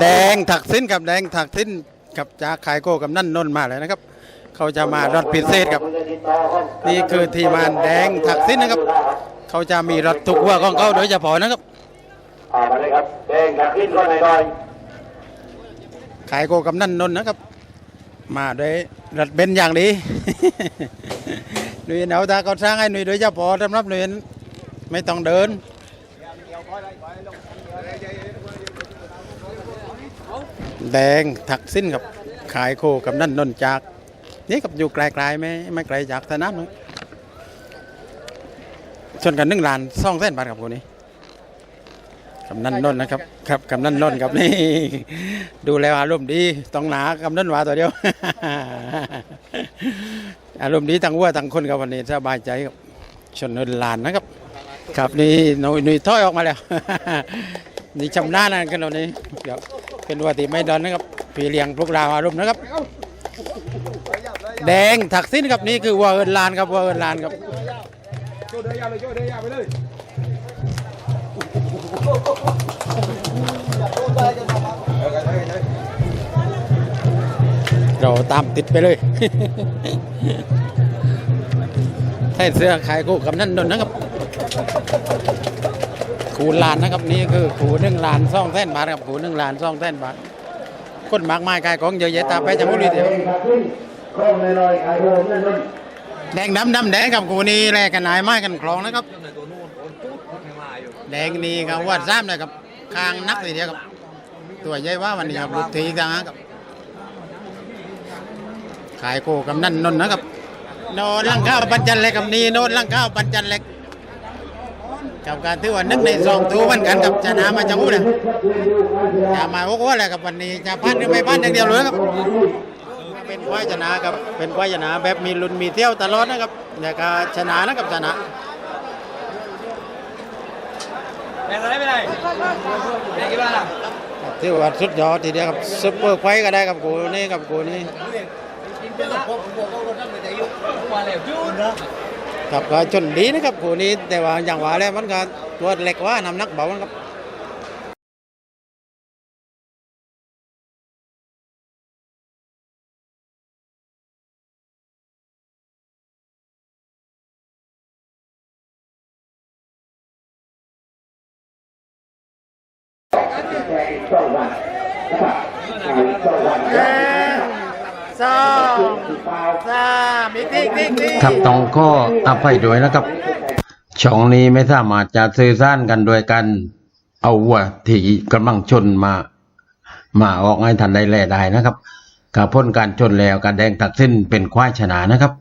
แดงถักสิ้นกับแดงถักสิ้นกับจากขายโก้กับนั่นนนท์มาเลยนะครับ เขาจะมารถพิเศษครับ นี่คือทีมงานแดงถักสิ้นนะครับ เขาจะมีรถทุกหัวของเขาโดยเฉพาะนะครับอ่ามาเลยครับแดงกับขึ้นก็หน่อยขายโกกับนั่นนนท์นะครับ มาด้วยรถเบนซ์อย่างดีหนุ่ยเอาตาเขาสร้างให้หนุ่ยโดยเฉพาะสำหรับหนุ่ยไม่ต้องเดิน แดงถักสิ้นกับขายโคกับนั่นนนจากนี่กับอยู่ไกลๆไม่ไม่ไกลจากสนามนะชนกันหนึ่งล้านสองแสนบาทครับคนนี้กำนันนนนะครับครับกำนันนนครับนี่ดูแล้วอารมณ์ดีต้องหนากำนันวาตัวเดียว อารมณ์ดีทั้งวัวทั้งคนครับวันนี้สบายใจครับชนเนินลานนะครับ ครับนี่หนุ่ยหนุ่ยถอยออกมาแล้วนี่ชำนาญนกันวันนี้เดี๋ย เป็นวัติไม่ดอนนะครับพี่เลี้ยงพวกเราอารมณ์นะครับ แดงถักสิ้นครับนี่คือวัวเอินลานครับวัวเอินลานครับโจเดียาเลยโจเดียาไปเลยเราตามติดไปเลยใส่เสื้อขายกูกับนั่นนนนะครับ ขูลานนะครับนี่คือขูหนึ่งลานสองแสนบาทครับขูหนึ่งลานสองแสนบาทคนมากมายกายของเยอะแยะตาไปจังหวัดเลยเดียวแดงดำดำแดงกับขูนี่แลกกันนายไม้กันคลองนะครับ แดงนี่ครับวัดซ้ำเลยครับคางนักเลยเดียวครับตัวใหญ่ว่าวันนี้ครับลูกทีกลางครับขายโกกับนั่นนนนะครับโนนลังข้าวปันจันเล็กกับนี่โนนลังข้าวปันจันเล็ก กับการถือว่าหนึกในสองตัวเหมือนกันกับชนะมาจังหูเลยจะมาโอ้โหอะไรกับวันนี้จะพันหรือไม่พันอย่างเดียวเลยครับ เป็นควายชนะครับเป็นควายชนะแบบมีลุ้นมีเที่ยวตลอดนะครับแล้วก็ชนะนะครับชนะแบ่งอะไรไม่ได้แบ่งกี่บาทอะถือว่าสุดยอดทีเดียวครับซุปเปอร์ควายก็ได้กับกูนี่กับกูนี่มาแล้วจูน ครับก็จนดีนะครับกูนี้แต่ว่าอย่างว่าแล้วมันก็ตัวเล็กว่าน้ำหนักเบาครับสองวันนะครับสองวัน สองสามอีกทีอีกทีครับต้องก็อภัยด้วยนะครับ ช่องนี้ไม่สามารถจะสื่อสารกันโดยกัน เอาวัวที่กำลังชนมา มาออกให้ทันได้แล่ได้นะครับกับพ้นการชนแล้วการแดงตัดสิ้นเป็นควายชนะนะครับ